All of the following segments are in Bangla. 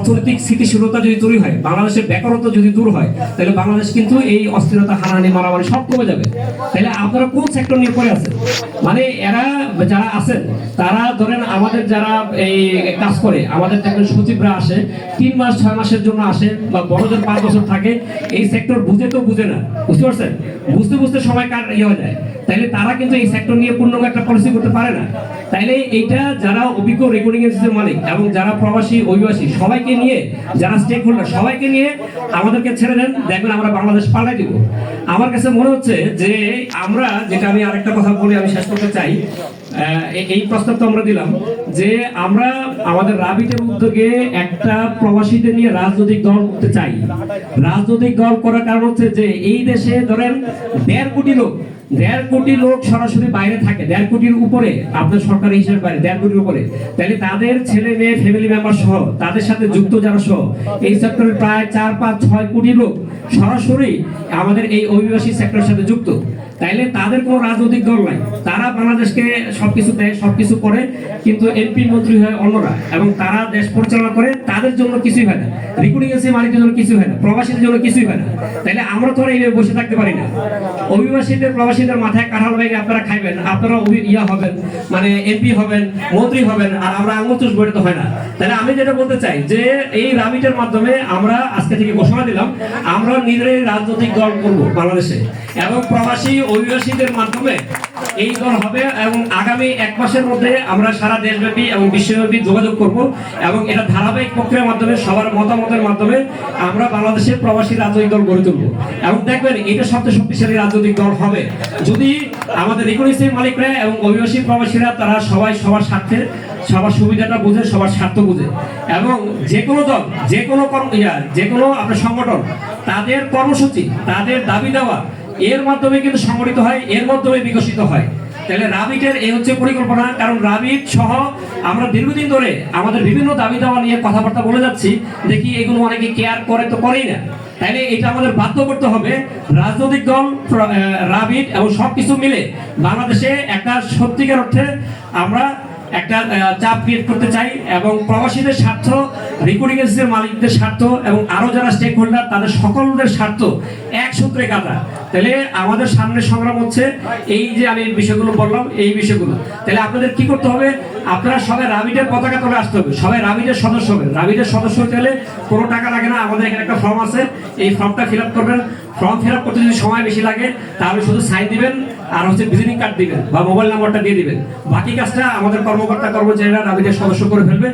অর্থনৈতিক স্থিতিশীলতা যদি তৈরি হয়, বাংলাদেশের বেকারত্ব যদি দূর হয়, তাহলে বাংলাদেশ কিন্তু এই অস্থিরতা, হানাহানি, মারামারি সব কমে যাবে। তাহলে আপনারা কোন সেক্টর নিয়ে পড়ে আছেন? মানে এরা যারা আছেন, তারা ধরেন আমাদের যারা এই কাজ করে, আমাদের দেখবেন সচিবরা আসে, তিন মাস, ছয় মাসের জন্য আসে, বা বড়দের পাঁচ বছর থাকে, এই সেক্টর বুঝে তো বুঝে না। বুঝতে পারছেন? বুঝতে বুঝতে সময় কার ইয়ে হয়ে যায়। তাইলে তারা কিন্তু এই সেক্টর নিয়ে পূর্ণাঙ্গ একটা পলিসি করতে পারে না। তাইলে এইটা যারা অভিজ্ঞ রেকর্ডিং এজেন্সির মালিক এবং যারা প্রবাসী, অভিবাসী, সবাইকে নিয়ে, যারা স্টেক হোল্ডার সবাইকে নিয়ে আমাদেরকে ছেড়ে দেন। দেখবেন আমরা বাংলাদেশ পাল্টাই দিব। আমার কাছে মনে হচ্ছে যে আমরা, যেটা আমি আরেকটা কথা বলে আমি শেষ করতে চাই এই প্রস্তাব তো আমরা দিলাম, যে আমরা আমাদের রাবিটের উদ্যোগে একটা প্রবাসীদের নিয়ে রাজনৈতিক দল করতে চাই। রাজনৈতিক দল করার কারণ হচ্ছে যে এই দেশে ধরেন দেড় কোটি লোক দেড় কোটি লোক সরাসরি বাইরে থাকে, দেড় কোটির উপরে আপনার সরকারি হিসাবে বাইরে, দেড় কোটির উপরে। তাহলে তাদের ছেলে মেয়ে ফ্যামিলি মেম্বার সহ, তাদের সাথে যুক্ত যারা সহ, এই সেক্টরের প্রায় চার পাঁচ ছয় কোটি লোক সরাসরি আমাদের এই অভিবাসী সেক্টরের সাথে যুক্ত। তাইলে তাদের কোনো রাজনৈতিক দল নাই। তারা বাংলাদেশকে সবকিছু দেয়, সবকিছু করে, কিন্তু এমপি মন্ত্রী হয় অন্যরা এবং তারা দেশ পরিচালনা করে, তাদের জন্য কিছুই হয় না। রিক্রুটিং এজেন্সি মালিকদের জন্য কিছুই হয় না। প্রবাসীদের জন্য কিছুই হয় না। তাইলে আমরা তো এইভাবে বসে থাকতে পারি না। অভিবাসীদের, প্রবাসীদের মাথায় কাঁঠাল ব্যাগে আপনারা খাইবেন, আপনারা ইয়া হবেন মানে এমপি হবেন, মন্ত্রী হবেন, আর আমরা আঙুল চুষ বইটা হয় না। তাহলে আমি যেটা বলতে চাই যে, এই রাবিটের মাধ্যমে আমরা আজকে থেকে ঘোষণা দিলাম, আমরা নিজেরাই রাজনৈতিক দল করব বাংলাদেশে। এবং প্রবাসী অভিবাসীদের মাধ্যমে এই দল হবে এবং আগামী এক মাসের মধ্যে আমরা সারা দেশব্যাপী এবং বিশ্বব্যাপী যোগাযোগ করব এবং এটা ধারাবাহিক প্রক্রিয়ার মাধ্যমে, সবার মতামতের মাধ্যমে আমরা বাংলাদেশের প্রবাসী রাজনৈতিক দল গড়ে তুলব। এবং দেখবেন, এটা সবচেয়ে শক্তিশালী রাজনৈতিক দল হবে। যদি আমাদের রিকোয়েস্টের মালিকরা এবং অভিবাসী প্রবাসীরা তারা সবাই সবার স্বার্থে সবার সুবিধাটা বুঝে, সবার স্বার্থ বুঝে। এবং যে কোনো দল, যে কোনো কর্ম যে কোনো আপনার সংগঠন, তাদের কর্মসূচি, তাদের দাবি দেওয়া, এর মাধ্যমে কিন্তু সংগঠিত হয়, এর মাধ্যমে বিকশিত হয়। তাহলে রাবিটের এই হচ্ছে পরিকল্পনা, কারণ রাবিট সহ আমরা দীর্ঘদিন ধরে আমাদের বিভিন্ন দাবি দেওয়া নিয়ে কথাবার্তা বলে যাচ্ছি, দেখি এগুলো অনেকে কেয়ার করে তো করেই না। তাইলে এটা আমাদের বাধ্য করতে হবে, রাজনৈতিক দল রাবিট এবং সবকিছু মিলে বাংলাদেশে একটা সত্যিকার অর্থে আমরা একটা চাপ ক্রিয়েট করতে চাই এবং প্রবাসীদের স্বার্থ রেকর্ডিং এজেন্সির মালিকদের স্বার্থ এবং আরও যারা স্টেক হোল্ডার তাদের সকলের স্বার্থ এক সূত্রে গাঁথা তাহলে আমাদের সামনে সংগ্রাম হচ্ছে এই যে আমি বিষয়গুলো বললাম, এই বিষয়গুলো। তাহলে আপনাদের কি করতে হবে? আপনারা সবাই রাবিটের পতাকা তলে আসতে হবে। সবাই রাবিটের সদস্য হবেন রাবিটের সদস্য হতে গেলে কোনো টাকা লাগে না। আমাদের এখানে একটা ফর্ম আছে। এই ফর্মটা ফিল করবেন। ফর্ম ফিল করতে যদি সময় বেশি লাগে, তাহলে শুধু সাইন দিবেন আর হচ্ছে ভিজিটিং কার্ড দিবেন বা মোবাইল নাম্বারটা দিয়ে দিবেন। বাকি কাজটা আমাদের কর্মকর্তা, কর্মচারীরা রাবিটের সদস্য করে ফেলবে।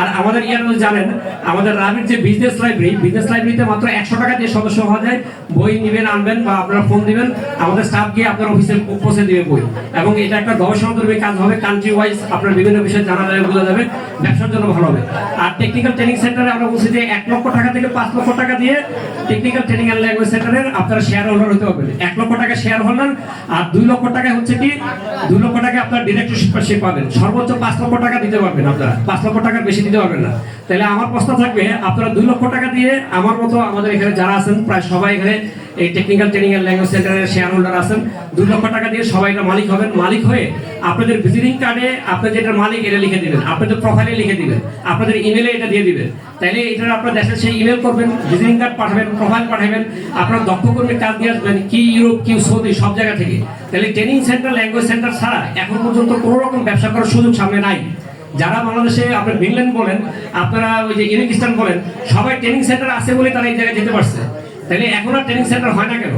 আর আমাদের ইয়ার জানেন, আমাদের রাবিট যে বিজনেস লাইব্রেরি বিজনেস লাইব্রেরিতে মাত্র একশো টাকা দিয়ে সদস্য হওয়া যায়। বই নিবেন, আনবেন বা আপনারা ফোন দিবেন, আমাদের স্টাফ গিয়ে আপনার অফিসে পৌঁছে দিবে বই। এবং এটা একটা গবেষণাধর্মী কাজ হবে কান্ট্রি ওয়াইজ আপনার বিভিন্ন বিষয়ে জানা যাবে, বোঝা যাবে, ব্যবসার জন্য ভালো হবে। আর টেকনিক্যাল ট্রেনিং সেন্টারে আমরা বলছি যে এক লক্ষ টাকা থেকে পাঁচ লক্ষ টাকা দিয়ে টেকনিক্যাল ট্রেনিং অ্যান্ড ল্যাঙ্গুয়েজ সেন্টারের আপনারা শেয়ার হোল্ডার হতে পারবেন। এক লক্ষ টাকা শেয়ার হোল্ডার আর দুই লক্ষ টাকা হচ্ছে কি, দুই লক্ষ টাকা আপনার ডিরেক্টরশিপ পাবেন। সর্বোচ্চ পাঁচ লক্ষ টাকা দিতে পারবেন আপনারা। পাঁচ লক্ষ টাকার বেশি দিতে পারবেন না। তাহলে আমার প্রস্তাব থাকবে, আপনারা দুই লক্ষ টাকা দিয়ে আমার মতো আমাদের এখানে যারা আছেন, প্রায় সবাই এখানে এই টেকনিক্যাল ট্রেনিং এন্ড ল্যাঙ্গুয়েজ সেন্টারের শেয়ার হোল্ডার আছেন। দুই লক্ষ টাকা দিয়ে সবাই এটা মালিক হবেন। মালিক হয়ে আপনাদের ভিজিটিং কার্ডে আপনাদের যেটা মালিক, এটা লিখে দিবেন। আপনাদের প্রোফাইলে লিখে দিবেন। আপনাদের ইমেলে এটা দিয়ে দিবেন। তাইলে এটা আপনার দেশের সেই ইমেল করবেন ভিজিটিং কার্ড পাঠাবেন প্রোফাইল পাঠাবেন। আপনার দক্ষ কর্মীর কাজ দিয়ে আসবেন, কি ইউরোপ, কি সৌদি, সব জায়গা থেকে। তাহলে ট্রেনিং সেন্টার ল্যাঙ্গুয়েজ সেন্টার ছাড়া এখন পর্যন্ত কোনো রকম ব্যবসা করার সুযোগ সামনে নাই। যারা বাংলাদেশে আপনার ফিনল্যান্ড বলেন, আপনারা ওই যে ইউনিকিস্তান বলেন, সবাই ট্রেনিং সেন্টার আছে বলে তারা এই জায়গায় যেতে পারছে। তাহলে এখন আর ট্রেনিং সেন্টার হয় না কেন?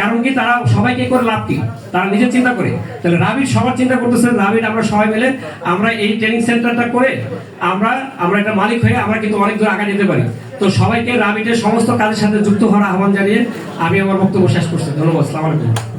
কারণ কি তারা সবাইকে করে লাভ কি? তারা নিজের চিন্তা করে। তাহলে রাবির সবার চিন্তা করতেছে, রাবির আমরা সবাই মিলে আমরা এই ট্রেনিং সেন্টারটা করে আমরা আমরা একটা মালিক হয়ে আমরা কিন্তু অনেক দূর আগে যেতে পারি। তো সবাইকে রাবিটের সমস্ত কাজের সাথে যুক্ত হওয়ার আহ্বান জানিয়ে আমি আমার বক্তব্য শেষ করছি। ধন্যবাদ, সালাম আলাইকুম।